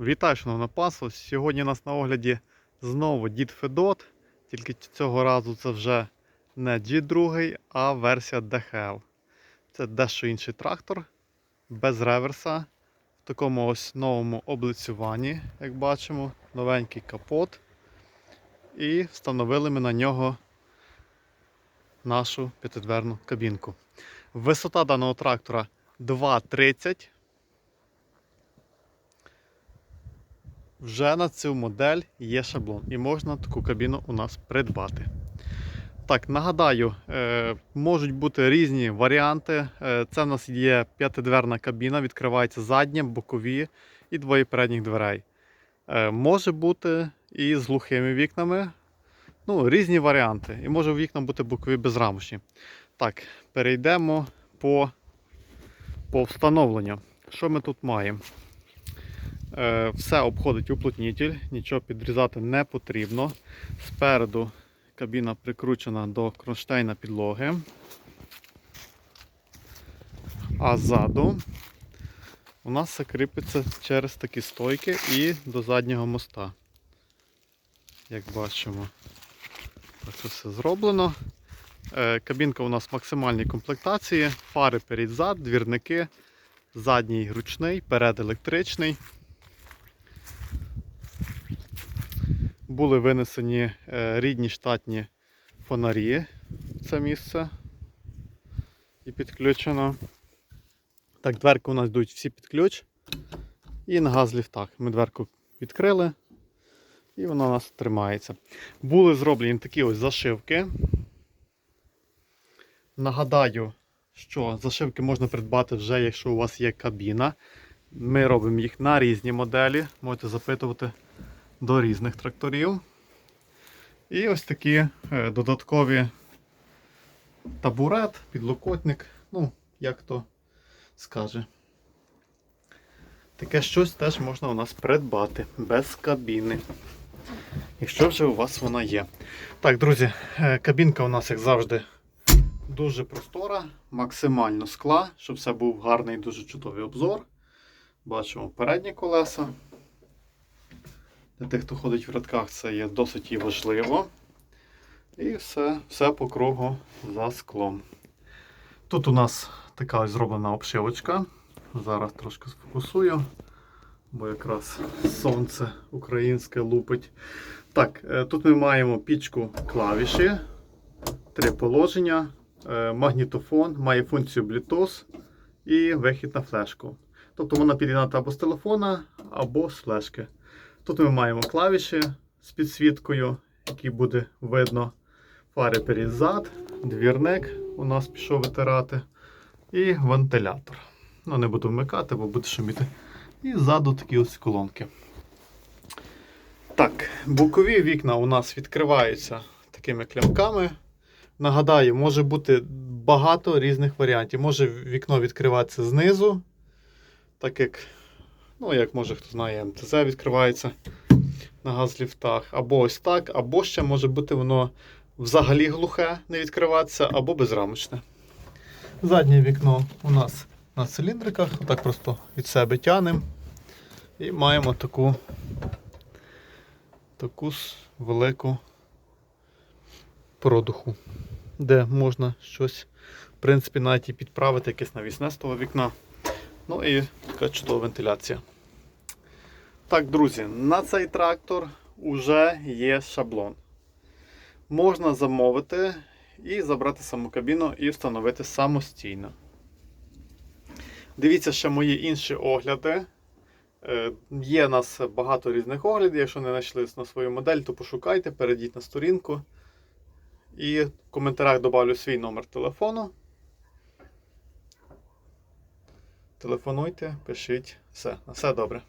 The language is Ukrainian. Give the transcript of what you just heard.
Вітаю, шановне пасло. Сьогодні у нас на огляді знову дід Федот. Тільки цього разу це вже не дід 2, а версія DHL. Це дещо інший трактор, без реверса, в такому ось новому облицюванні, як бачимо, новенький капот. І встановили ми на нього нашу п'ятидверну кабінку. Висота даного трактора 2,30. Вже на цю модель є шаблон і можна таку кабіну у нас придбати. Так, нагадаю, е, можуть бути різні варіанти. Е, Це в нас є п'ятидверна кабіна, відкривається задня, бокові і двоє передніх дверей. Е, Може бути і з глухими вікнами. Ну, різні варіанти. І може вікна бути бокові безрамочні. Так, перейдемо по, по встановленню. Що ми тут маємо? Е, Все обходить уплотнітель, нічого підрізати не потрібно. Спереду кабіна прикручена до кронштейна підлоги. А ззаду у нас все через такі стойки і до заднього моста. Як бачимо, так це все зроблено. Е, Кабінка у нас в максимальній комплектації, фари перед-зад, двірники, задній ручний, перед електричний. Були винесені е, рідні штатні фонарі в це місце і підключено. Так, дверки у нас йдуть всі під ключ. І на газ. Ми дверку відкрили і вона у нас тримається. Були зроблені такі ось зашивки. Нагадаю, що зашивки можна придбати вже, якщо у вас є кабіна. Ми робимо їх на різні моделі. Можете запитувати до різних тракторів. І ось такі е, додаткові табурет, підлокотник, ну, як то скаже. Таке щось теж можна у нас придбати без кабіни. Якщо вже у вас вона є. Так, друзі, е, кабінка у нас, як завжди, дуже простора, максимально скла, щоб все був гарний, дуже чудовий обзор. Бачимо передні колеса. Для тих, хто ходить в рядках, це є досить важливо. І все, все по кругу за склом. Тут у нас така зроблена обшивочка. Зараз трошки сфокусую, бо якраз сонце українське лупить. Так, е, тут ми маємо пічку клавіші, три положення, е, магнітофон, має функцію Bluetooth і вихід на флешку. Тобто вона під'єднати або з телефона, або з флешки. Тут ми маємо клавіші з підсвіткою, які буде видно. Фари перед-зад, двірник у нас пішов витирати. І вентилятор. Ну, не буду вмикати, бо буде шуміти. І ззаду такі ось колонки. Так, бокові вікна у нас відкриваються такими клямками. Нагадаю, може бути багато різних варіантів. Може вікно відкриватися знизу, так як, ну, як може хто знає, МТЗ відкривається на газліфтах. Або ось так, або ще може бути воно взагалі глухе, не відкриватися, або безрамочне. Заднє вікно у нас на циліндриках, так просто від себе тянемо. І маємо таку, таку велику продуху, де можна щось, в принципі, навіть і підправити якесь навісне з того вікна. Ну і така чудова вентиляція. Так, друзі, на цей трактор вже є шаблон. Можна замовити і забрати саму кабіну і встановити самостійно. Дивіться ще мої інші огляди. Е, Є у нас багато різних оглядів. Якщо не знайшли на свою модель, то пошукайте, перейдіть на сторінку. І в коментарях додавлю свій номер телефону. Телефонуйте, пишіть. Все, на все добре.